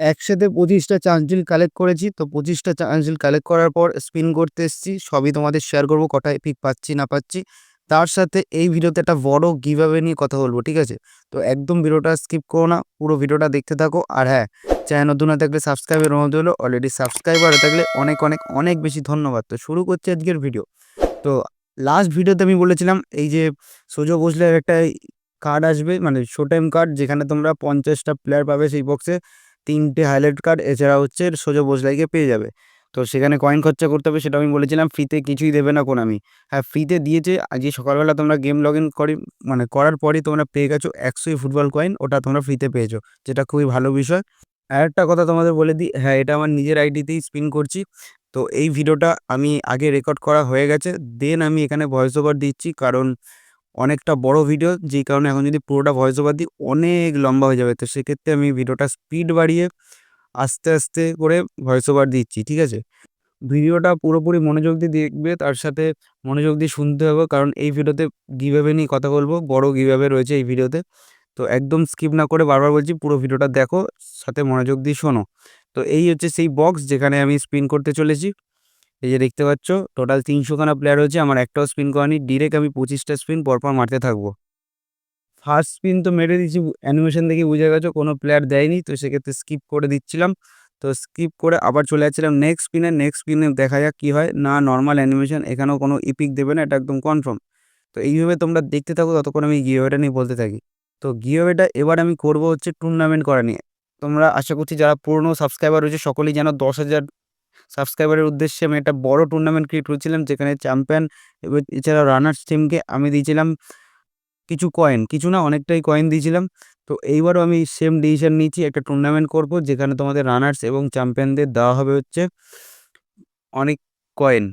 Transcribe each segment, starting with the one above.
একসাথে পঁচিশটা চান্সিল কালেক্ট করেছি। তো পঁচিশটা চান্সিল কালেক্ট করার পর স্পিন করতে এসেছি। সবই তোমাদের শেয়ার করব, কটা এপিক পাচ্ছি, না পাচ্ছি। তার সাথে এই ভিডিওতে একটা বড় গিভঅ্যাওয়ে নিয়ে কথা বলব, ঠিক আছে? তো একদম ভিডিওটা স্কিপ করো না, পুরো ভিডিওটা দেখতে থাকো। আর হ্যাঁ চ্যানেল নতুন না থাকলে সাবস্ক্রাইবের অনুরোধ হলো অলরেডি সাবস্ক্রাইবার থাকলে অনেক অনেক অনেক বেশি ধন্যবাদ। তো শুরু করছি আজকের ভিডিও তো লাস্ট ভিডিওতে আমি বলেছিলাম, এই যে সোজো বসলের একটা কার্ড আসবে মানে শো টাইম কার্ড যেখানে তোমরা পঞ্চাশটা প্লেয়ার পাবে সেই বক্সে তিনটে হাইলাইট কার্ড এছাড়া হচ্ছে সোজো বসলাইকে পেয়ে যাবে। তো সেখানে কয়েন খরচা করতে হবে, সেটা আমি বলেছিলাম ফ্রিতে কিছুই দেবে না কোন আমি। হ্যাঁ ফ্রিতে দিয়েছে আজকে সকালবেলা তোমরা গেম লগ ইন করি মানে করার পরই তোমরা পেয়ে গেছো একশোই ফুটবল কয়েন ওটা তোমরা ফ্রিতে পেয়েছ, যেটা খুবই ভালো বিষয়। আর একটা কথা তোমাদের বলে দিই হ্যাঁ এটা আমার নিজের আইডিতেই স্পিন করছি। তো এই ভিডিওটা আমি আগে রেকর্ড করা হয়ে গেছে দেন আমি এখানে ভয়েস ওভার দিচ্ছি, কারণ অনেকটা বড় ভিডিও যেই কারণে এখন যদি পুরোটা ভয়েস ওভার দিই, অনেক লম্বা হয়ে যাবে। তো সেক্ষেত্রে আমি ভিডিওটা স্পিড বাড়িয়ে আস্তে আস্তে করে ভয়েস ওভার দিচ্ছি, ঠিক আছে? ভিডিওটা পুরোপুরি মনোযোগ দিয়ে দেখবে, তার সাথে মনোযোগ দিয়ে শুনতে হবে, কারণ এই ভিডিওতে গিভঅ্যাওয়ে নিয়ে কথা বলব, বড় গিভঅ্যাওয়ে রয়েছে এই ভিডিওতে তো একদম স্কিপ না করে বারবার বলছি, পুরো ভিডিওটা দেখো, সাথে মনোযোগ দিয়ে শোনো। তো এই হচ্ছে সেই বক্স যেখানে আমি স্পিন করতে চলেছি। এই যে দেখতে পাচ্ছ টোটাল তিনশোখানা প্লেয়ার হচ্ছে আমার একটাও স্পিন করানি ডিরেক্ট আমি পঁচিশটা স্পিন পরপর মারতে থাকব। ফার্স্ট স্পিন তো মেরে দিচ্ছি অ্যানিমেশন দেখে বুঝে গেছো, কোনো প্লেয়ার দেয়নি। তো সেক্ষেত্রে স্কিপ করে দিচ্ছিলাম। তো স্কিপ করে আবার চলে যাচ্ছিলাম নেক্সট স্পিনে নেক্সট স্পিনে দেখা যাক কী হয়। না নর্মাল অ্যানিমেশন এখানেও কোনো ইপিক দেবে না, এটা একদম কনফার্ম তো এইভাবে তোমরা দেখতে থাকো, ততক্ষণ আমি গিওয়েটা নিয়ে বলতে থাকি। তো গিওয়েটা এবার আমি করব হচ্ছে টুর্নামেন্ট করা নিয়ে। তোমরা আশা করছি যারা পুরনো সাবস্ক্রাইবার রয়েছে, সকলেই যেন দশ হাজার সাবস্ক্রাইবারের উদ্দেশ্যে আমি একটা বড় টুর্নামেন্ট ক্রিয়েট করেছিলাম, যেখানে চ্যাম্পিয়ন এবং এছাড়াও রানার্স টিমকে আমি দিয়েছিলাম কিছু কয়েন কিছু না, অনেকটাই কয়েন দিয়েছিলাম। তো এইবারও আমি সেম ডিসিশন নিয়েছি, একটা টুর্নামেন্ট করব, যেখানে তোমাদের রানার্স এবং চ্যাম্পিয়নদের দেওয়া হবে হচ্ছে অনেক কয়েন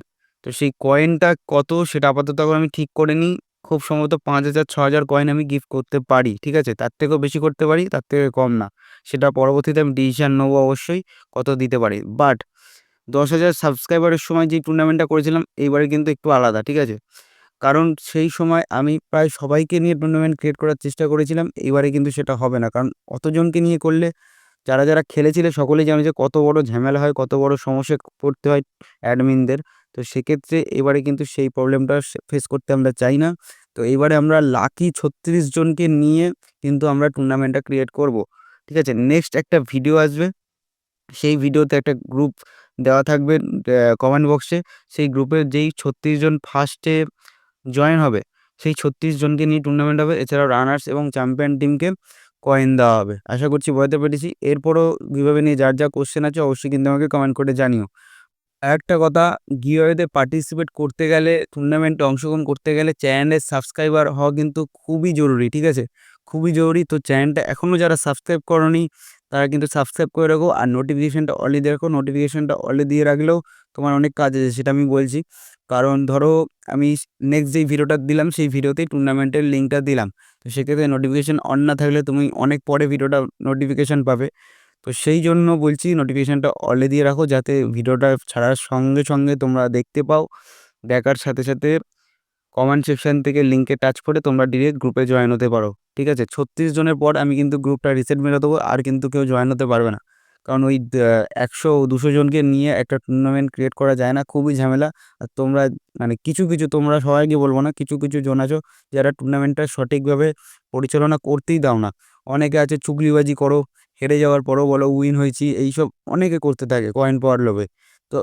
তো সেই কয়েনটা কত সেটা আপাতত আমি ঠিক করে নিই। খুব সম্ভবত পাঁচ হাজার, ছ হাজার কয়েন আমি গিফট করতে পারি, ঠিক আছে? তার থেকেও বেশি করতে পারি, তার থেকে কম না। সেটা পরবর্তীতে আমি ডিসিশান নেব অবশ্যই, কত দিতে পারি। বাট দশ হাজার সাবস্ক্রাইবারের সময় যে টুর্নামেন্টটা করেছিলাম, এইবারে কিন্তু একটু আলাদা, ঠিক আছে? কারণ সেই সময় আমি প্রায় সবাইকে নিয়ে টুর্নামেন্ট ক্রিয়েট করার চেষ্টা করেছিলাম, এইবারে কিন্তু সেটা হবে না। কারণ অতজনকে নিয়ে করলে, যারা যারা খেলেছিলে সকলেই জানে যে কত বড় ঝামেলা হয়, কত বড় সমস্যায় পড়তে হয় অ্যাডমিনদের তো সেক্ষেত্রে এবারে কিন্তু সেই প্রবলেমটা ফেস করতে আমরা চাই না। তো এইবারে আমরা লাকি ছত্রিশ জনকে নিয়ে কিন্তু আমরা টুর্নামেন্টটা ক্রিয়েট করব, ঠিক আছে? নেক্সট একটা ভিডিও আসবে। সেই ভিডিওতে একটা গ্রুপ দেওয়া থাকবে কমেন্ট বক্সে সেই গ্রুপের যেই ছত্রিশ জন ফার্স্টে জয়েন হবে, সেই ছত্রিশ জনকে নিয়ে টুর্নামেন্ট হবে। এছাড়াও রানার্স এবং চ্যাম্পিয়ন টিমকে কয়েন দেওয়া হবে। আশা করছি বোঝাতে পেরেছি। এরপরও গিভাবে নিয়ে যার যা কোশ্চেন আছে অবশ্যই কিন্তু আমাকে কমেন্ট করে জানিও। একটা কথা গিওয়েতে পার্টিসিপেট করতে গেলে টুর্নামেন্টে অংশগ্রহণ করতে গেলে চ্যানেলের সাবস্ক্রাইবার হওয়া কিন্তু খুবই জরুরি, ঠিক আছে? খুবই জরুরি। তো চ্যানেলটা এখনও যারা সাবস্ক্রাইব করনি তারা কিন্তু সাবস্ক্রাইব করে রাখো আর নোটিফিকেশানটা অলরেডি দিয়ে রাখো। নোটিফিকেশানটা অলরেডি দিয়ে রাখলেও তোমার অনেক কাজ আছে, সেটা আমি বলছি। কারণ ধরো আমি নেক্সট যেই ভিডিওটা দিলাম, সেই ভিডিওতেই টুর্নামেন্টের লিঙ্কটা দিলাম। তো সেক্ষেত্রে নোটিফিকেশান অন না থাকলে তুমি অনেক পরে ভিডিওটা নোটিফিকেশান পাবে। তো সেই জন্য বলছি নোটিফিকেশানটা অলে দিয়ে রাখো যাতে ভিডিওটা ছাড়ার সঙ্গে সঙ্গে তোমরা দেখতে পাও। দেখার সাথে সাথে কমেন্ট সেকশন থেকে লিঙ্কে টাচ করে তোমরা ডিরেক্ট গ্রুপে জয়েন হতে পারো। ঠিক আছে? ছত্রিশ জনের পর আমি কিন্তু গ্রুপটা রিসেট মেরে দেবো, আর কিন্তু কেউ জয়েন হতে পারবে না। কারণ ওই একশো দুশো জনকে নিয়ে একটা টুর্নামেন্ট ক্রিয়েট করা যায় না, খুবই ঝামেলা। আর তোমরা মানে কিছু কিছু তোমরা সবাইকে বলব না, কিছু কিছু জন আছো যারা টুর্নামেন্টটা সঠিকভাবে পরিচালনা করতেই দাও না। অনেকে আছে চুগলিবাজি করো, হেরে যাওয়ার পরও বলো উইন হয়েছি, এইসব অনেকে করতে থাকে কয়েন পাওয়ার লোভে তো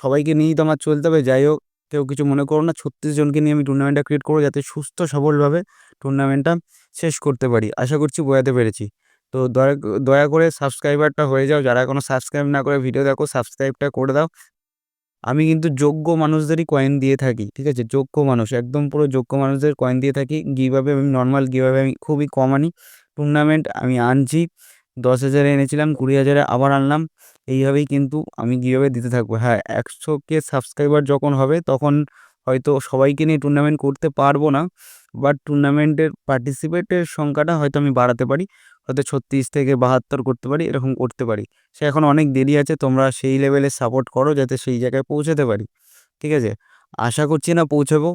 সবাইকে নিয়েই তো আমার চলতে হবে, যাই হোক। কেউ কিছু মনে করো না, ছত্রিশ জনকে নিয়ে আমি টুর্নামেন্টটা ক্রিয়েট করব যাতে সুস্থ, সবলভাবে টুর্নামেন্টটা শেষ করতে পারি। আশা করছি বোঝাতে পেরেছি। তো দয়া দয়া করে সাবস্ক্রাইবারটা হয়ে যাও। যারা কোনো সাবস্ক্রাইব না করে ভিডিও দেখো সাবস্ক্রাইবটা করে দাও। আমি কিন্তু যোগ্য মানুষদেরই কয়েন দিয়ে থাকি, ঠিক আছে? যোগ্য মানুষ, একদম পুরো যোগ্য মানুষদের কয়েন দিয়ে থাকি। গিভাবে আমি নর্মাল গিভাবে আমি খুবই কম আনি টুর্নামেন্ট আমি আনছি। দশ হাজারে এনেছিলাম, কুড়ি হাজারে আবার আনলাম। এইভাবেই কিন্তু আমি গিভাবে দিতে থাকব। হ্যাঁ একশো কে সাবস্ক্রাইবার যখন হবে তখন হয়তো সবাইকে নিয়ে টুর্নামেন্ট করতে পারব না বাট টুর্নামেন্টের পার্টিসিপেটের সংখ্যাটা হয়তো আমি বাড়াতে পারি, হয়তো ছত্রিশ থেকে বাহাত্তর করতে পারি, এরকম করতে পারি। সে এখন অনেক দেরি আছে, তোমরা সেই লেভেলে সাপোর্ট করো যাতে সেই জায়গায় পৌঁছাতে পারি, ঠিক আছে? আশা করছি না পৌঁছাবো,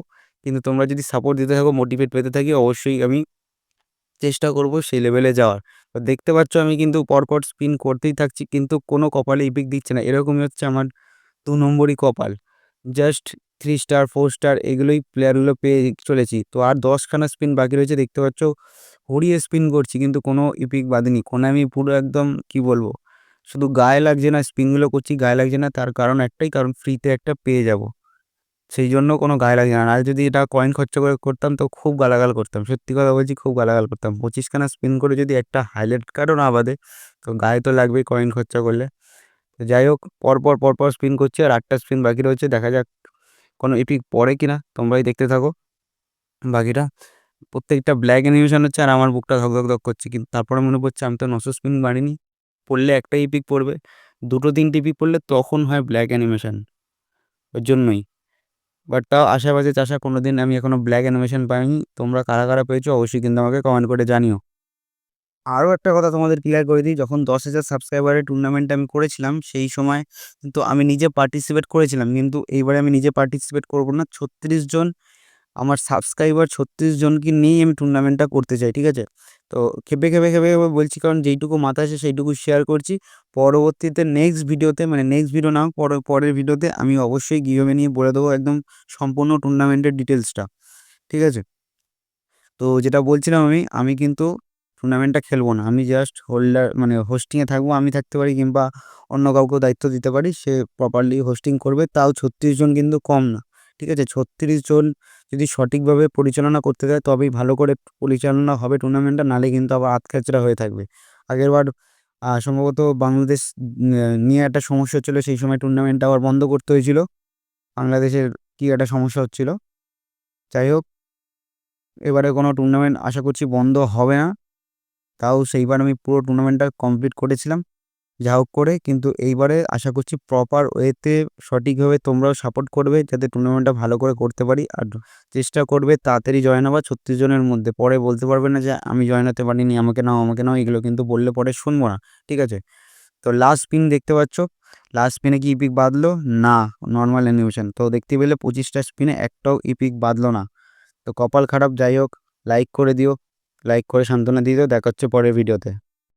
কিন্তু তোমরা যদি সাপোর্ট দিতে থাকো মোটিভেট পেতে থাকি, অবশ্যই আমি চেষ্টা করব সেই লেভেলে যাওয়ার। তো দেখতে পাচ্ছ আমি কিন্তু পরপর স্পিন করতেই থাকছি, কিন্তু কোনো কপালে ইপিক দিচ্ছে না। এরকমই হচ্ছে আমার দু নম্বরই কপাল। Just three star four star এগুলোই প্লেয়ারগুলো পেয়ে চলেছি। তো আর দশখানা স্পিন বাকি রয়েছে, দেখতে পাচ্ছ হরিয়ে স্পিন করছি, কিন্তু কোনো ইপিক বাদিনি। কোনো আমি পুরো একদম কি বলব? শুধু গায়ে লাগছে না স্পিনগুলো করছি, গায়ে লাগছে না, তার কারণ একটাই, কারণ ফ্রিতে একটা পেয়ে যাব। সেই জন্য কোনো গায়ে লাগছে না। আর যদি এটা কয়েন খরচা করে করতাম তো খুব গালাগাল করতাম। সত্যি কথা বলছি, খুব গালাগাল করতাম। পঁচিশখানা স্পিন করে যদি একটা হাইলাইট কার্ডও না বাদে, তো গায়ে তো লাগবেই কয়েন খরচা করলে। তো যাই হোক, পরপর পরপর স্পিন করছি আর আটটা স্পিন বাকি রয়েছে। দেখা যাক কোনো এপিক পড়ে কি না তোমরাই দেখতে থাকো। বাকিটা প্রত্যেকটা ব্ল্যাক অ্যানিমেশন হচ্ছে আর আমার বুকটা ধক ধক ধক করছে। কিন্তু তারপরে মনে পড়ছে আমি তো নশো স্পিন বাড়িনি পড়লে একটা ইপিক পড়বে। দুটো তিনটে ইপিক পড়লে তখন হয় ব্ল্যাক অ্যানিমেশন ওর জন্যই। বাট তাও আশেপাশে চাষা কোনো দিন আমি এখনও ব্ল্যাক অ্যানিমেশন পাইনি। তোমরা কারা কারা পেয়েছ অবশ্যই কিন্তু আমাকে কমেন্ট করে জানিও। আরও একটা কথা তোমাদের ক্লিয়ার করে দিই, যখন দশ হাজার সাবস্ক্রাইবারের টুর্নামেন্ট আমি করেছিলাম, সেই সময় কিন্তু আমি নিজে পার্টিসিপেট করেছিলাম। কিন্তু এইবারে আমি নিজে পার্টিসিপেট করব না। ছত্রিশ জন আমার সাবস্ক্রাইবার ছত্রিশ জনকে নিয়েই আমি টুর্নামেন্টটা করতে চাই, ঠিক আছে? তো খেপে খেপে খেপে খেপে বলছি, কারণ যেইটুকু মাথা আছে সেইটুকু শেয়ার করছি। পরবর্তীতে নেক্সট ভিডিওতে মানে নেক্সট ভিডিও না পরে, পরের ভিডিওতে আমি অবশ্যই গিভওয়ে নিয়ে বলে দেবো একদম সম্পূর্ণ টুর্নামেন্টের ডিটেলসটা ঠিক আছে? তো যেটা বলছিলাম আমি আমি কিন্তু টুর্নামেন্টটা খেলব না। আমি জাস্ট হোল্ডার মানে হোস্টিংয়ে থাকব, আমি থাকতে পারি কিংবা অন্য কাউকেও দায়িত্ব দিতে পারি, সে প্রপারলি হোস্টিং করবে, তাও ছত্রিশ জন কিন্তু কম না। ঠিক আছে? ছত্রিশ জন যদি সঠিকভাবে পরিচালনা করতে দেয়, তবেই ভালো করে পরিচালনা হবে টুর্নামেন্টটা নালে কিন্তু আবার আতখ্যাচড়া হয়ে থাকবে। আগেরবার সম্ভবত বাংলাদেশ নিয়ে একটা সমস্যা হচ্ছিল, সেই সময় টুর্নামেন্টটা আবার বন্ধ করতে হয়েছিল। বাংলাদেশের কী একটা সমস্যা হচ্ছিল। যাই হোক, এবারে কোনো টুর্নামেন্ট আশা করছি বন্ধ হবে না। তাও সেইবার আমি পুরো টুর্নামেন্টটা কমপ্লিট করেছিলাম। যা হোক করে। কিন্তু এইবারে আশা করছি প্রপার ওয়েতে সঠিকভাবে তোমরাও সাপোর্ট করবে যাতে টুর্নামেন্টটা ভালো করে করতে পারি। আর চেষ্টা করবে তাড়াতাড়ি জয়েন হওয়া ছত্রিশ জনের মধ্যে। পরে বলতে পারবে না যে আমি জয়েন হতে পারিনি, আমাকে নাও আমাকে নাও, এগুলো কিন্তু বললে পরে শুনব না। ঠিক আছে? তো লাস্ট স্পিন দেখতে পাচ্ছ। লাস্ট স্পিনে কি ইপিক বাঁধলো? না নর্মাল অ্যানিমেশন তো দেখতে পেলে পঁচিশটা স্পিনে একটাও ইপিক বাঁধলো না। তো কপাল খারাপ, যাই হোক লাইক করে দিও। লাইক করে সান্ত্বনা দিয়ে দিও। দেখা হচ্ছে পরের ভিডিওতে